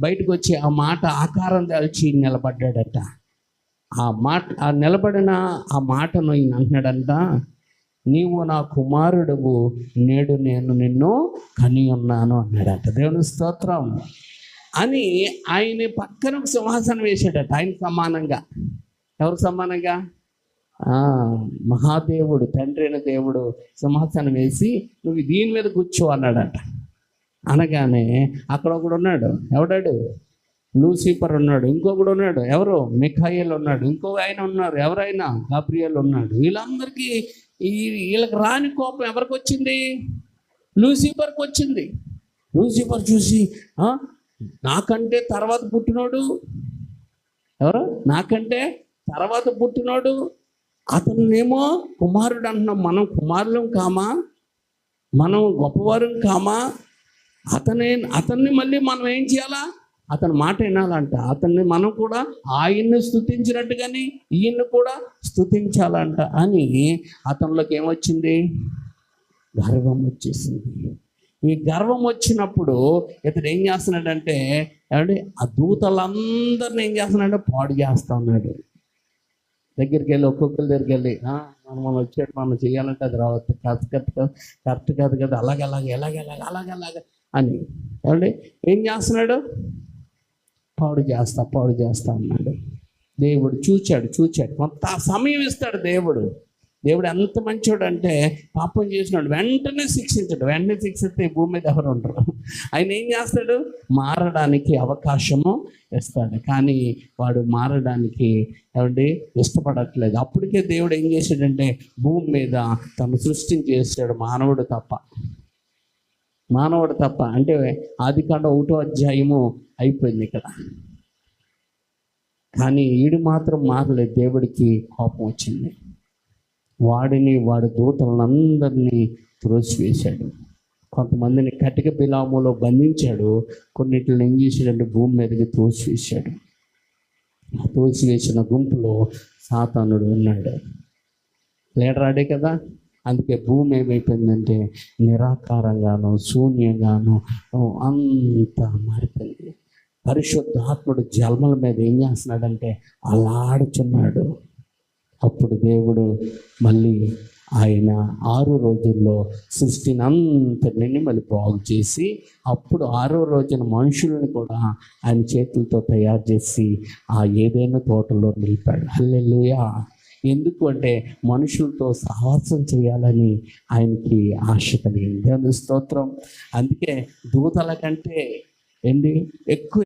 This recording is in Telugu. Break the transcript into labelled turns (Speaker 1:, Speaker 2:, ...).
Speaker 1: బయటకు వచ్చి ఆ మాట ఆకారం దాల్చి నిలబడ్డాడట. ఆ మాట ఆ నిలబడిన ఆ మాటను ఈయన అంటున్నాడంట నీవు నా కుమారుడువు నేడు నేను నిన్ను కని ఉన్నాను అన్నాడట. దేవుని స్తోత్రం. అని ఆయన పక్కన సింహాసనం వేసాడట ఆయన సమానంగా. ఎవరు సమానంగా? మహాదేవుడు తండ్రి అయిన దేవుడు సింహాసనం వేసి నువ్వు దీని మీద కూర్చో అన్నాడట. అనగానే అక్కడ ఒకడు ఉన్నాడు. ఎవడాడు? లూసిఫర్ ఉన్నాడు. ఇంకొకడు ఉన్నాడు. ఎవరు? మిఖాయిల్ ఉన్నాడు. ఇంకో ఆయన ఉన్నారు. ఎవరైనా? గాబ్రియల్ ఉన్నాడు. వీళ్ళందరికీ ఈ వీళ్ళకి రాని కోపం ఎవరికి వచ్చింది? లూసిఫర్కి వచ్చింది. లూసిఫర్ చూసి నాకంటే తర్వాత పుట్టినోడు? ఎవరు? నాకంటే తర్వాత పుట్టినోడు? అతన్నేమో కుమారుడు అంటున్నాం. మనం కుమారులం కామా? మనం గొప్పవారం కామా? అతనే అతన్ని మళ్ళీ మనం ఏం చేయాలా? అతని మాట వినాలంట. అతన్ని మనం కూడా ఆయన్ని స్థుతించినట్టుగాని ఈయన్ని కూడా స్థుతించాలంట అని అతనిలోకి ఏమొచ్చింది? గర్వం వచ్చేసింది. ఈ గర్వం వచ్చినప్పుడు ఇతడు ఏం చేస్తున్నాడంటే ఏమంటే ఆ దూతలందరిని ఏం చేస్తున్నాడంటే పాడు చేస్తా ఉన్నాడు. దగ్గరికి వెళ్ళి ఒక్కొక్కరి దగ్గరికి వెళ్ళి మనం మనం మనం చేయాలంటే అది రావద్దు. కరెక్ట్ కరెక్ట్ కరెక్ట్ కాదు కదా. అలాగే అలాగే ఎలాగ ఎలాగ అలాగే అలాగ. అని. ఏమండి? ఏం చేస్తున్నాడు? పాడు చేస్తా పాడు చేస్తా అన్నాడు. దేవుడు చూచాడు చూచాడు. కొంత సమయం ఇస్తాడు దేవుడు. దేవుడు ఎంత మంచివాడు అంటే పాపం చేసినాడు వెంటనే శిక్షించాడు. వెంటనే శిక్షిస్తే భూమి మీద ఎవరు ఉండరు. ఆయన ఏం చేస్తాడు? మారడానికి అవకాశము ఇస్తాడు. కానీ వాడు మారడానికి ఏమండి? ఇష్టపడట్లేదు. అప్పటికే దేవుడు ఏం చేశాడంటే భూమి మీద తను సృష్టించేసాడు మానవుడు తప్ప. మానవుడు తప్ప అంటే ఆదికాండ ఒకటో అధ్యాయము అయిపోయింది ఇక్కడ. కానీ ఈడు మాత్రం మారలేదు దేవుడికి కోపం వచ్చింది. వాడిని వాడి దూతలందరినీ త్రోసివేశాడు. కొంతమందిని కటిక బిలాములో బంధించాడు కొన్నిటిని ఏం చేశాడంటే భూమి మీదకి తోసివేశాడు. తోసివేసిన గుంపులో సాతానుడు ఉన్నాడు. లేడరాడే కదా? అందుకే భూమి ఏమైపోయిందంటే నిరాకారంగాను శూన్యంగాను అంత మారిపోయింది. పరిశుద్ధాత్ముడు జన్మల మీద ఏం చేస్తున్నాడంటే అలాడుచున్నాడు అప్పుడు దేవుడు మళ్ళీ ఆయన ఆరు రోజుల్లో సృష్టిని అంతటిని మళ్ళీ బాగు చేసి అప్పుడు ఆరో రోజున మనుషులను కూడా ఆయన చేతులతో తయారు చేసి ఆ ఏదైనా తోటలో నిలిపాడు. హల్లెలూయా! ఎందుకు అంటే మనుషులతో సహవాసం చేయాలని ఆయనకి ఆశ కలిగింది. దేవుని స్తోత్రం. అందుకే దూతల కంటే ఏంటి? ఎక్కువ